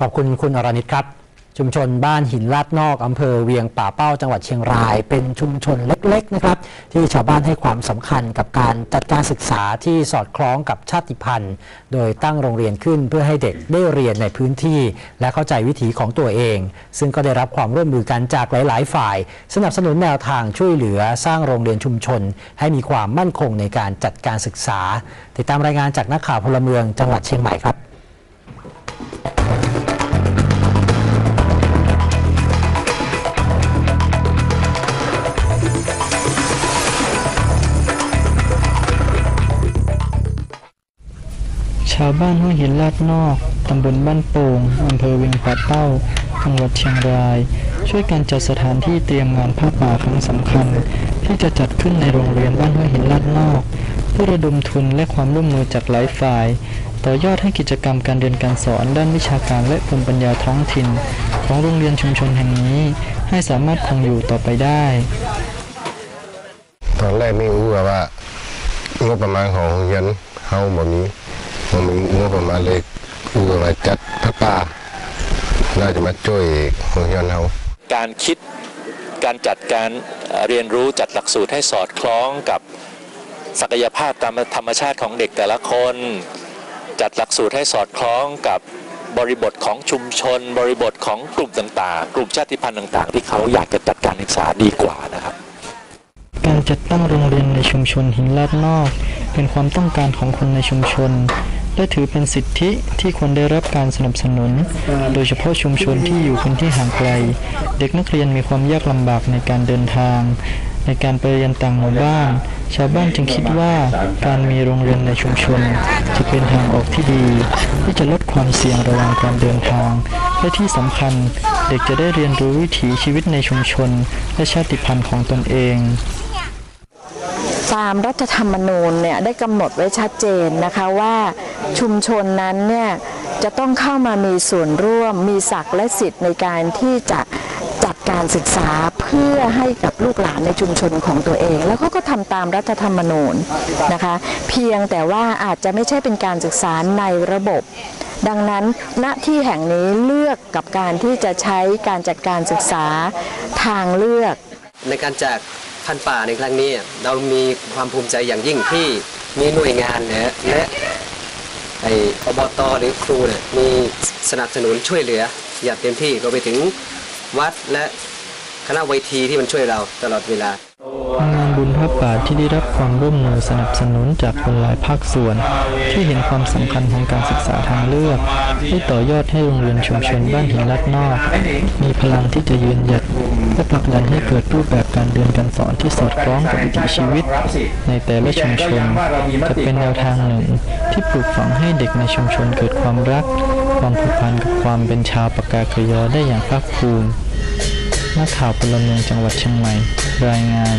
ขอบคุณคุณอรณิตครับ ชุมชนบ้านหินลาดนอกอำเภอเวียงป่าเป้าจังหวัดเชียงราย เป็นชุมชนเล็กๆนะครับ ที่ชาวบ้านให้ความสำคัญกับการจัดการศึกษาที่สอดคล้องกับชาติพันธุ์ โดยตั้งโรงเรียนขึ้นเพื่อให้เด็กได้เรียนในพื้นที่ และเข้าใจวิถีของตัวเอง ซึ่งก็ได้รับความร่วมมือกันจากหลาย ๆ ฝ่าย สนับสนุนแนวทางช่วยเหลือสร้างโรงเรียนชุมชน ให้มีความมั่นคงในการจัดการศึกษา ติดตามรายงานจากนักข่าวพลเมืองจังหวัดเชียงใหม่ครับ ชาวบ้านห้วยหินลาดนอก ตำบลบ้านโป่งอำเภอเวียงป่าเป้า จังหวัดเชียงราย ช่วยกันจัดสถานที่เตรียมงานผ้าป่าครั้งสำคัญ ที่จะจัดขึ้นในโรงเรียนบ้านห้วยหินลาดนอกเพื่อระดมทุนและความร่วมมือจากหลายฝ่าย ต่อยอดให้กิจกรรมการเรียนการสอนด้านวิชาการและภูมิปัญญาท้องถิ่น ของโรงเรียนชุมชนแห่งนี้ ให้สามารถคงอยู่ต่อไปได้ ตอนแรกไม่รู้ว่างบประมาณของโรงเรียนเฮาแบ่ มีบ่มีงบประมาณเลยรู้ว่าจัดพระป่าน่าจะมาช่วยโรงเรียนเฮาการคิดการจัดการเอ่อเรียนรู้จัดหลักสูตรให้สอดคล้องกับศักยภาพตามธรรมชาติของเด็กแต่ละคน จัดหลักสูตรให้สอดคล้องกับบริบทของชุมชน บริบทของกลุ่มต่างๆ กลุ่มชาติพันธุ์ต่าง ๆ ที่เขาอยากจะจัดการศึกษาดีกว่านะครับ การจัดตั้งโรงเรียนในชุมชนหินลาดนอก เป็นความต้องการของคนในชุมชน และถือเป็นสิทธิที่ควรได้รับการสนับสนุน โดยเฉพาะชุมชนที่อยู่พื้นที่ห่างไกล เด็กนักเรียนมีความยากลำบากในการเดินทาง ในการไปเรียนต่างหมู่บ้าน ชาวบ้านจึงคิดว่าการมีโรงเรียนในชุมชน จะเป็นทางออกที่ดี ที่จะลดความเสี่ยงระหว่างการเดินทาง และที่สำคัญเด็กจะได้เรียนรู้วิถีชีวิตในชุมชน และชาติพันธุ์ของตนเอง ตามรัฐธรรมนูญเนี่ยได้กำหนดไว้ชัดเจนนะคะว่าชุมชนนั้นเนี่ยจะต้องเข้ามามีส่วนร่วม มีศักดิ์และสิทธิ์ในการที่จะจัดการศึกษาเพื่อให้กับลูกหลานในชุมชนของตัวเอง แล้วเขาก็ทำตามรัฐธรรมนูญนะคะ เพียงแต่ว่าอาจจะไม่ใช่เป็นการศึกษาในระบบดังนั้นณที่แห่งนี้เลือกกับการที่จะใช้การจัดการศึกษาทางเลือก ในการแจก พันธุ์ป่าในครั้งนี้ เรามีความภูมิใจอย่างยิ่งที่มีหน่วยงานนะและไอ้อบตหรือครูเนี่ยมีสนับสนุนช่วยเหลือ อย่างเต็มที่รวมไปถึงวัดและคณะวัยทีที่มันช่วยเราตลอดเวลา บุญพระป่าที่ได้รับความร่วมมือสนับสนุนจากคนหลายภาคส่วน ที่เห็นความสำคัญของการศึกษาทางเลือกได้ต่อยอดให้โรงเรียนชุมชนบ้านหินลัดนอก มีพลังที่จะยืนหยัดและผลักดันให้เกิดรูปแบบการเรียนการสอนที่สอดคล้องกับวิถีชีวิต ในแต่ละชุมชน จะเป็นแนวทางหนึ่ง ที่ปลูกฝังให้เด็กในชุมชนเกิดความรัก ความผูกพันกับความเป็นชาวปากาเกยอได้อย่างภาคภูมินักข่าวพลเมืองจังหวัดเชียงใหม่ รายงาน